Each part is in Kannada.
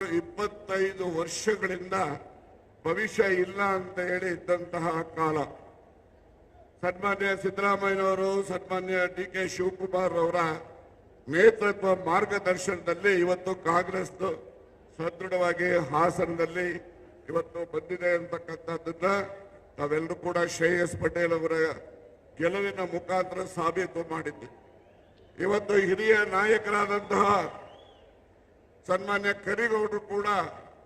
ಇಪ್ಪತ್ತೈದು ವರ್ಷಗಳಿಂದ ಭವಿಷ್ಯ ಇಲ್ಲ ಅಂತ ಹೇಳಿ ಇದ್ದಂತಹ ಕಾಲ. ಸನ್ಮಾನ್ಯ ಸಿದ್ದರಾಮಯ್ಯನವರು, ಸನ್ಮಾನ್ಯ ಡಿ ಕೆ ಶಿವಕುಮಾರ್ ಅವರ ನೇತೃತ್ವ ಮಾರ್ಗದರ್ಶನದಲ್ಲಿ ಇವತ್ತು ಕಾಂಗ್ರೆಸ್ ಸದೃಢವಾಗಿ ಹಾಸನದಲ್ಲಿ ಇವತ್ತು ಬಂದಿದೆ ಅಂತಕ್ಕಂಥದ್ದನ್ನ ನಾವೆಲ್ಲರೂ ಕೂಡ ಶ್ರೇಯಸ್ ಪಟೇಲ್ ಅವರ ಗೆಲುವಿನ ಮುಖಾಂತರ ಸಾಬೀತು ಮಾಡಿದ್ದೆ ಇವತ್ತು ಹಿರಿಯ ನಾಯಕರಾದಂತಹ ಸನ್ಮಾನ್ಯ ಕರಿಗೌಡರು ಕೂಡ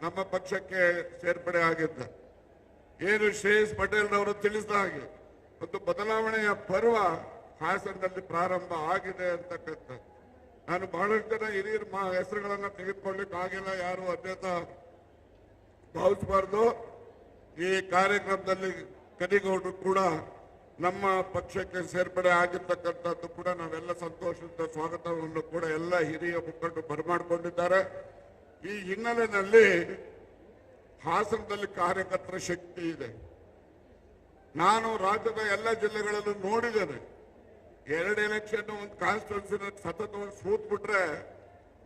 ನಮ್ಮ ಪಕ್ಷಕ್ಕೆ ಸೇರ್ಪಡೆ ಆಗಿದ್ದ. ಏನು ಶ್ರೇಯಸ್ ಪಟೇಲ್ ಅವರು ತಿಳಿಸಿದ ಹಾಗೆ ಒಂದು ಬದಲಾವಣೆಯ ಪರ್ವ ಹಾಸನದಲ್ಲಿ ಪ್ರಾರಂಭ ಆಗಿದೆ ಅಂತಕ್ಕಂಥ ನಾನು ಬಹಳಷ್ಟು ಜನ ಹಿರಿಯರ ಹೆಸರುಗಳನ್ನ ತೆಗೆದುಕೊಳ್ಳಿಕ್ಕೆ ಆಗಿಲ್ಲ, ಯಾರು ಅನ್ಯತ ಭಾವಿಸಬಾರ್ದು. ಈ ಕಾರ್ಯಕ್ರಮದಲ್ಲಿ ಕರಿಗೌಡರು ಕೂಡ ನಮ್ಮ ಪಕ್ಷಕ್ಕೆ ಸೇರ್ಪಡೆ ಆಗಿರ್ತಕ್ಕಂಥದ್ದು ಕೂಡ ಸಂತೋಷದಿಂದ ಸ್ವಾಗತವನ್ನು ಕೂಡ ಎಲ್ಲ ಹಿರಿಯ ಮುಖಂಡರು ಬರಮಾಡಿಕೊಂಡಿದ್ದಾರೆ. ಈ ಹಿನ್ನೆಲೆಯಲ್ಲಿ ಹಾಸನದಲ್ಲಿ ಕಾರ್ಯಕರ್ತರ ಶಕ್ತಿ ಇದೆ. ನಾನು ರಾಜ್ಯದ ಎಲ್ಲ ಜಿಲ್ಲೆಗಳಲ್ಲೂ ನೋಡಿದ್ದೇನೆ. ಎರಡು ಎಲೆಕ್ಷನ್ ಒಂದು ಕಾನ್ಸ್ಟಿಟ್ಯೂನ್ಸಿನ ಸತತವಾಗಿ ಸೂತ್ ಬಿಟ್ರೆ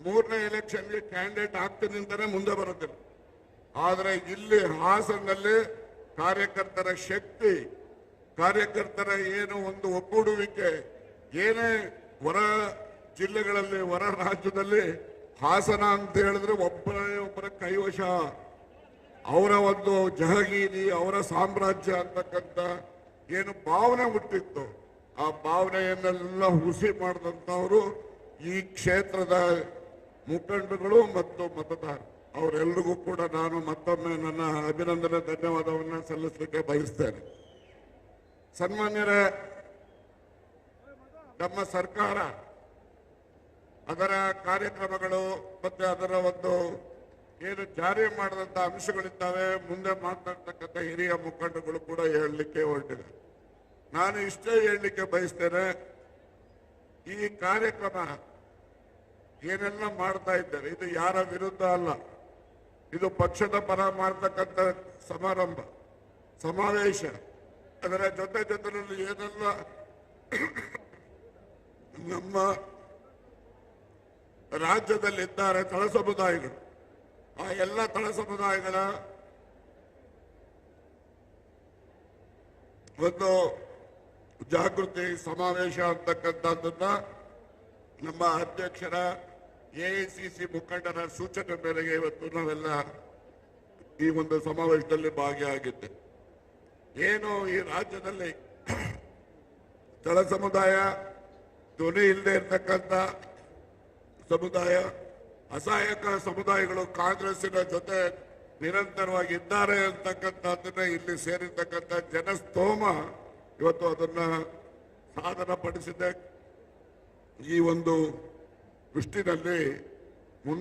ಮೂರನೇ ಎಲೆಕ್ಷನ್ಗೆ ಕ್ಯಾಂಡಿಡೇಟ್ ಆಗ್ತೀನಿ ಅಂತಾನೆ ಮುಂದೆ ಬರುತ್ತಿಲ್ಲ. ಆದರೆ ಇಲ್ಲಿ ಹಾಸನದಲ್ಲಿ ಕಾರ್ಯಕರ್ತರ ಶಕ್ತಿ, ಕಾರ್ಯಕರ್ತರ ಏನು ಒಂದು ಒಗ್ಗೂಡುವಿಕೆ ಏನೇ ಹೊರ ಜಿಲ್ಲೆಗಳಲ್ಲಿ, ಹೊರ ರಾಜ್ಯದಲ್ಲಿ ಹಾಸನ ಅಂತ ಹೇಳಿದ್ರೆ ಒಬ್ಬರ ಒಬ್ಬರ ಕೈವಶ. ಅವರ ಒಂದು ಜಹಗೀರಿ ಅವರ ಸಾಮ್ರಾಜ್ಯ ಅಂತಕ್ಕಂಥ ಏನು ಭಾವನೆ ಹುಟ್ಟಿತ್ತು. ಆ ಭಾವನೆಯನ್ನೆಲ್ಲ ಹುಸಿ ಮಾಡಿದಂಥವರು ಈ ಕ್ಷೇತ್ರದ ಮುಖಂಡಗಳು ಮತ್ತು ಮತದಾರ ಅವರೆಲ್ಲರಿಗೂ ಕೂಡ ನಾನು ಮತ್ತೊಮ್ಮೆ ನನ್ನ ಅಭಿನಂದನೆ, ಧನ್ಯವಾದವನ್ನು ಸಲ್ಲಿಸಲಿಕ್ಕೆ ಬಯಸ್ತೇನೆ. ಸನ್ಮಾನ್ಯರೇ ನಮ್ಮ ಸರ್ಕಾರ ಅದರ ಕಾರ್ಯಕ್ರಮಗಳು ಮತ್ತೆ ಅದರ ಒಂದು ಏನು ಜಾರಿ ಮಾಡಿದಂತ ಅಂಶಗಳಿದ್ದಾವೆ, ಮುಂದೆ ಮಾತನಾಡ್ತಕ್ಕಂಥ ಹಿರಿಯ ಮುಖಂಡಗಳು ಕೂಡ ಹೇಳಲಿಕ್ಕೆ ಹೊರಟಿದೆ ನಾನು ಇಷ್ಟೇ ಹೇಳಲಿಕ್ಕೆ ಬಯಸ್ತೇನೆ, ಈ ಕಾರ್ಯಕ್ರಮ ಏನೆಲ್ಲ ಮಾಡ್ತಾ ಇದ್ದಾರೆ, ಇದು ಯಾರ ವಿರುದ್ಧ ಅಲ್ಲ, ಇದು ಪಕ್ಷದ ಪರ ಮಾಡ್ತಕ್ಕಂಥ ಸಮಾರಂಭ, ಸಮಾವೇಶ, ಅದರ ಜೊತೆ ಜೊತೆಯಲ್ಲಿ ಏನೆಲ್ಲ ನಮ್ಮ ರಾಜ್ಯದಲ್ಲಿದ್ದಾರೆ ತಳ ಸಮುದಾಯಗಳು. ಆ ಎಲ್ಲ ತಳ ಸಮುದಾಯಗಳ ಒಂದು ಜಾಗೃತಿ ಸಮಾವೇಶ ಅಂತಕ್ಕಂಥದ್ದನ್ನ ನಮ್ಮ ಅಧ್ಯಕ್ಷರ ಎಐಸಿಸಿ ಮುಖಂಡರ ಸೂಚನೆ ಮೇರೆಗೆ ಇವತ್ತು ನಾವೆಲ್ಲ ಈ ಒಂದು ಸಮಾವೇಶದಲ್ಲಿ ಭಾಗಿಯಾಗಿದ್ದೆ. ಏನು ಈ ರಾಜ್ಯದಲ್ಲಿ ತಳ ಸಮುದಾಯ ಧ್ವನಿ ಇಲ್ಲದೆ ಇರತಕ್ಕಂಥ ಸಮುದಾಯ, ಅಸಹಾಯಕ ಸಮುದಾಯಗಳು ಕಾಂಗ್ರೆಸ್ಸಿನ ಜೊತೆ ನಿರಂತರವಾಗಿ ಇದ್ದಾರೆ ಅಂತಕ್ಕಂಥದ್ದನ್ನ ಇಲ್ಲಿ ಸೇರಿರ್ತಕ್ಕಂಥ ಜನಸ್ತೋಮ ಇವತ್ತು ಅದನ್ನ ಸಾಧನ ಪಡಿಸಿದೆ ಈ ಒಂದು ದೃಷ್ಟಿನಲ್ಲಿ